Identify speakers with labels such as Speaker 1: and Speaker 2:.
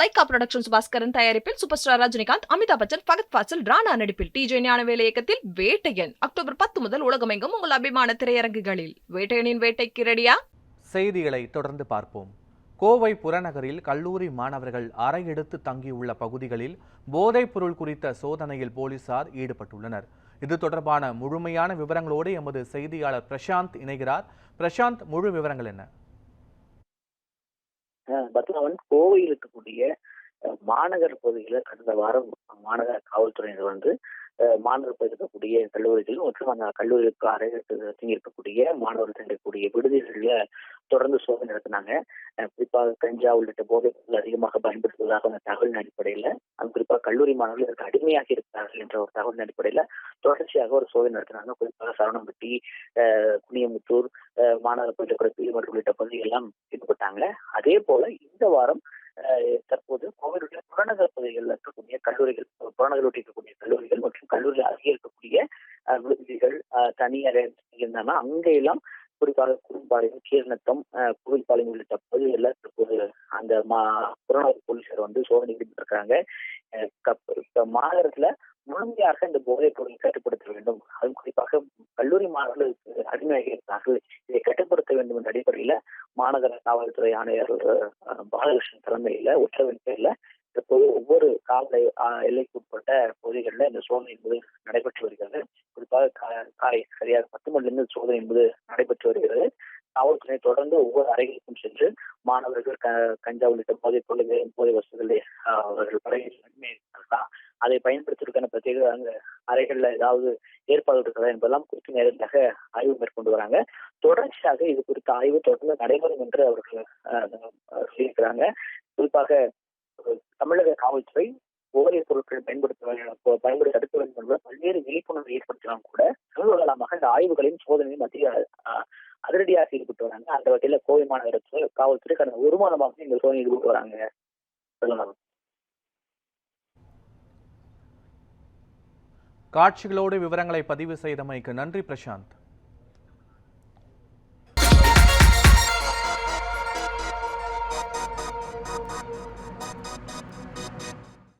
Speaker 1: Lyca productions Baskaran தயாரிப்பில் super star Rajinikanth Amitabh Bachchan Fahadh Faasil Rana நடிப்பில் TJ ஞானவேல இயக்கத்தில் வேட்டையன். அக்டோபர் பத்து முதல் உலகமெங்கும் உங்கள் அபிமான திரையரங்குகளில். வேட்டையனின் வேட்டைக்கு ரெடியா
Speaker 2: செய்திகளை தொடர்ந்து பார்ப்போம். கோவை புறநகரில் கல்லூரி மாணவர்கள் அறையெடுத்து தங்கியுள்ள பகுதிகளில் போதைப் பொருள் குறித்த சோதனையில் போலீசார் ஈடுபட்டுள்ளனர். இது தொடர்பான முழுமையான விவரங்களோடு எமது செய்தியாளர் பிரசாந்த் இணைகிறார். பிரசாந்த் முழு விவரங்கள் என்ன?
Speaker 3: பத்மாவன் கோவையில் இருக்கக்கூடிய மாநகர் பகுதியில் கடந்த வாரம் மாநகர காவல்துறையினர் வந்து அஹ், மாநகர் பகுதியில் இருக்கக்கூடிய கல்லூரிகள் மற்றும் அந்த கல்லூரிகளுக்கு அறையிட்டு இருக்கக்கூடிய மாணவர்கள் தங்கக்கூடிய விடுதிகளில் தொடர்ந்து சோதனை நடத்தினாங்க. குறிப்பாக கஞ்சா உள்ளிட்ட போதைகள் அதிகமாக பயன்படுத்துவதாக அந்த தகவலின் அடிப்படையில் அது குறிப்பாக கல்லூரி மாணவர்கள் இதற்கு அடிமையாக இருக்கிறார்கள் என்ற ஒரு தகவலின் அடிப்படையில் தொடர்ச்சியாக ஒரு சோதனை நடத்தினாங்க. குறிப்பாக சரவணம்பட்டி குனியமுத்தூர் மாநகர பகுதியில் பீமர் உள்ளிட்ட பகுதிகள் எல்லாம் ஈடுபட்டாங்க. அதே போல இந்த வாரம் தற்போது கோவிலுடைய புறநகர் பகுதிகளில் இருக்கக்கூடிய கல்லூரிகள் புறநகர் இருக்கக்கூடிய கல்லூரிகள் மற்றும் கல்லூரியில் அருகே இருக்கக்கூடிய விடுதிகள் தனியார் தனி இருந்தாங்கன்னா அங்கெல்லாம் குறிப்பாக குறும்பாளையம் கீழ்நத்தம் அஹ், உள்ளிட்ட பகுதிகளில் தற்போது அந்த மா புறநகர் போலீசார் வந்து சோதனை ஈடுபட்டிருக்காங்க மாநகரத்துல முழுமையாக இந்த போதைப் பொருளை கட்டுப்படுத்த வேண்டும் அதுவும் குறிப்பாக கல்லூரி மாணவர்களுக்கு அடிமையாக இருக்கிறார்கள் இதை கட்டுப்படுத்த வேண்டும் மாநகர காவல்துறை ஆணையர் பாலகிருஷ்ணன் தலைமையில உத்தரவின் பேர்ல இப்போது ஒவ்வொரு காவல் எல்லைக்குட்பட்ட எல்லைக்கு உட்பட்ட பகுதிகளில் இந்த சோதனை என்பது நடைபெற்று வருகிறது. குறிப்பாக கா- காலை சரியாக பத்து மணிலிருந்து சோதனை என்பது நடைபெற்று வருகிறது. காவல்துறை தொடர்ந்து ஒவ்வொரு அறைகளுக்கும் சென்று மாணவர்கள் க- கஞ்சா உள்ளிட்ட போதைப் பொருள் போதை வசதிகளை அவர்கள் அதை பயன்படுத்துவதற்கான பிரத்யேக அங்கு அறைகள்ல ஏதாவது ஏற்பாடு இருக்கிறதா என்பதெல்லாம் குறித்து நேரடியாக ஆய்வு மேற்கொண்டு வராங்க. தொடர்ச்சியாக இது குறித்த ஆய்வு தொடர்ந்து நடைபெறும் என்று அவர்கள் சொல்லியிருக்கிறாங்க. குறிப்பாக தமிழக காவல்துறை போதைப் பொருட்கள் பயன்படுத்த பயன்படுத்த தடுக்க வேண்டும் என்ற பல்வேறு விழிப்புணர்வு ஏற்படுத்தினாலும் கூட சமீப காலமாக இந்த ஆய்வுகளையும் சோதனையும் மத்திய அஹ், அதிரடியாக ஈடுபட்டு வராங்க. அந்த வகையில கோவை மாநகரத்தில் காவல்துறை கடந்த ஒரு மாதமாக இந்த சோதனை ஈடுபட்டு வராங்க. சொல்லலாம்
Speaker 2: காட்சிகளோடு விவரங்களை பதிவு செய்தமைக்கு நன்றி பிரசாந்த்.